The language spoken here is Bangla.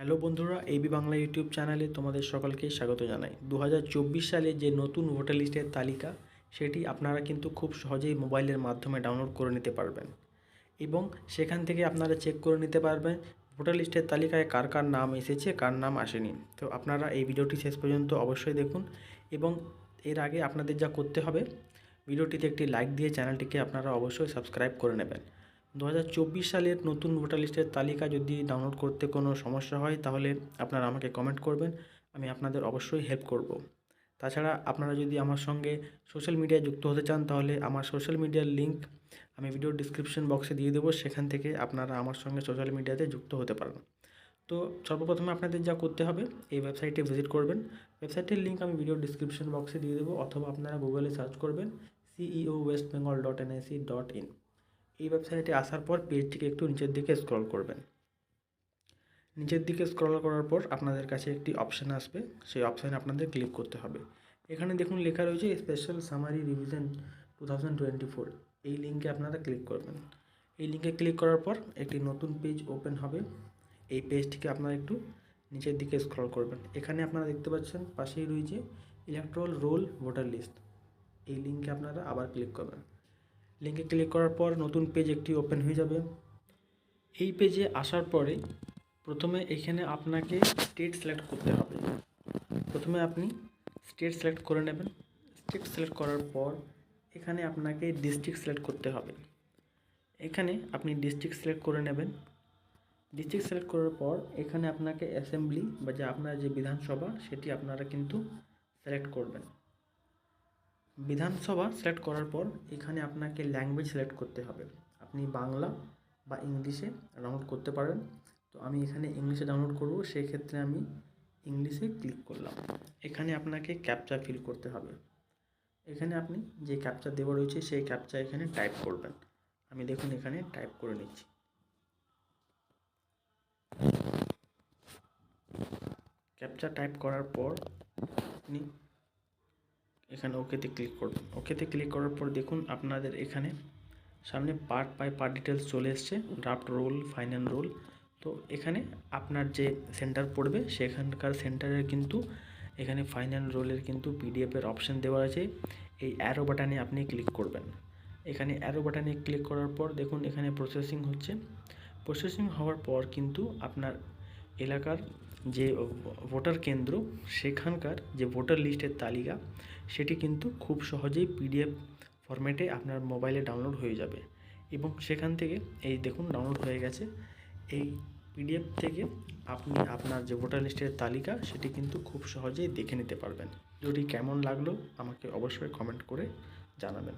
হ্যালো বন্ধুরা এবি বাংলা ইউটিউব চ্যানেলে তোমাদের সকলকে স্বাগত জানাই। দু সালে যে নতুন ভোটার লিস্টের তালিকা, সেটি আপনারা কিন্তু খুব সহজেই মোবাইলের মাধ্যমে ডাউনলোড করে নিতে পারবেন। এবং সেখান থেকে আপনারা চেক করে নিতে পারবেন, ভোটার লিস্টের তালিকায় কার কার নাম এসেছে, কার নাম আসেনি। তো আপনারা এই ভিডিওটি শেষ পর্যন্ত অবশ্যই দেখুন এবং এর আগে আপনাদের যা করতে হবে, ভিডিওটিতে একটি লাইক দিয়ে চ্যানেলটিকে আপনারা অবশ্যই সাবস্ক্রাইব করে নেবেন। দু হাজার চব্বিশ সালের নতুন ভোটার লিস্টের তালিকা যদি ডাউনলোড করতে কোনো সমস্যা হয়, তাহলে আপনারা আমাকে কমেন্ট করবেন, আমি আপনাদের অবশ্যই হেল্প করব। তাছাড়া আপনারা যদি আমার সঙ্গে সোশ্যাল মিডিয়ায় যুক্ত হতে চান, তাহলে আমার সোশ্যাল মিডিয়ার লিংক আমি ভিডিও ডিসক্রিপশন বক্সে দিয়ে দেবো, সেখান থেকে আপনারা আমার সঙ্গে সোশ্যাল মিডিয়াতে যুক্ত হতে পারেন। তো সর্বপ্রথমে আপনাদের যা করতে হবে, এই ওয়েবসাইটে ভিজিট করবেন। ওয়েবসাইটের লিঙ্ক আমি ভিডিও ডিসক্রিপশন বক্সে দিয়ে দেবো, অথবা আপনারা গুগলে সার্চ করবেন CEO West Bengal dot NIC dot in এই ওয়েবসাইটে আসার পর পেজটিকে একটু নিচের দিকে স্ক্রল করবেন। নিচের দিকে স্ক্রল করার পর আপনাদের কাছে একটি অপশান আসবে। সেই অপশানে আপনাদের ক্লিক করতে হবে। এখানে দেখুন লেখা রয়েছে special summary revision two thousand twenty four এই লিঙ্কে আপনারা ক্লিক করবেন। এই লিঙ্কে ক্লিক করার পর একটি নতুন পেজ ওপেন হবে। এই পেজটিকে আপনারা একটু নিচের দিকে স্ক্রল করবেন। এখানে আপনারা দেখতে পাচ্ছেন পাশেই রয়েছে ইলেকট্রাল রোল ভোটার লিস্ট এই লিঙ্কে আপনারা আবার ক্লিক করবেন। লিঙ্কে ক্লিক করার পর নতুন পেজ একটি ওপেন হয়ে যাবে। এই পেজে আসার পরে প্রথমে এখানে আপনাকে স্টেট সিলেক্ট করতে হবে। প্রথমে আপনি স্টেট সিলেক্ট করে নেবেন। স্টেট সিলেক্ট করার পর এখানে আপনাকে ডিস্ট্রিক্ট সিলেক্ট করতে হবে। এখানে আপনি ডিস্ট্রিক্ট সিলেক্ট করে নেবেন। ডিস্ট্রিক্ট সিলেক্ট করার পর এখানে আপনাকে অ্যাসেম্বলি বা যে আপনার যে বিধানসভা, সেটি আপনারা কিন্তু সিলেক্ট করবেন। বিধানসভা সিলেক্ট করার পর এখানে আপনাকে ল্যাঙ্গুয়েজ সিলেক্ট করতে হবে। আপনি বাংলা বা ইংলিশে ডাউনলোড করতে পারেন। তো আমি এখানে ইংলিশে ডাউনলোড করব সেই ক্ষেত্রে আমি ইংলিশে ক্লিক করলাম। এখানে আপনাকে ক্যাপচা ফিল করতে হবে। এখানে আপনি যে ক্যাপচা দেওয়া রয়েছে, সেই ক্যাপচা এখানে টাইপ করবেন। আমি দেখুন এখানে টাইপ করে নিচ্ছি। ক্যাপচা টাইপ করার পর আপনি এখানে ওকেতে ক্লিক করবেন। ওকেতে ক্লিক করার পর দেখুন আপনাদের এখানে সামনে পার্ট বাই পার্ট ডিটেলস চলে এসছে ড্রাফট রোল ফাইনাল রোল তো এখানে আপনার যে সেন্টার পড়বে, সেখানকার সেন্টারের কিন্তু এখানে ফাইনাল রোলের কিন্তু পিডিএফের অপশান দেওয়া আছে। এই অ্যারো বাটনে আপনি ক্লিক করবেন। এখানে অ্যারো বাটনে ক্লিক করার পর দেখুন এখানে প্রসেসিং হচ্ছে। প্রসেসিং হওয়ার পর কিন্তু আপনার এলাকার যে ভোটার কেন্দ্র, সেখানকার যে ভোটার লিস্টের তালিকা, সেটি কিন্তু খুব সহজেই পিডিএফ ফরম্যাটে আপনার মোবাইলে ডাউনলোড হয়ে যাবে। এবং সেখান থেকে, এই দেখুন, ডাউনলোড হয়ে গেছে। এই পিডিএফ থেকে আপনি আপনার যে ভোটার লিস্টের তালিকা, সেটি কিন্তু খুব সহজেই দেখে নিতে পারবেন। যদি কেমন লাগল, আমাকে অবশ্যই কমেন্ট করে জানাবেন।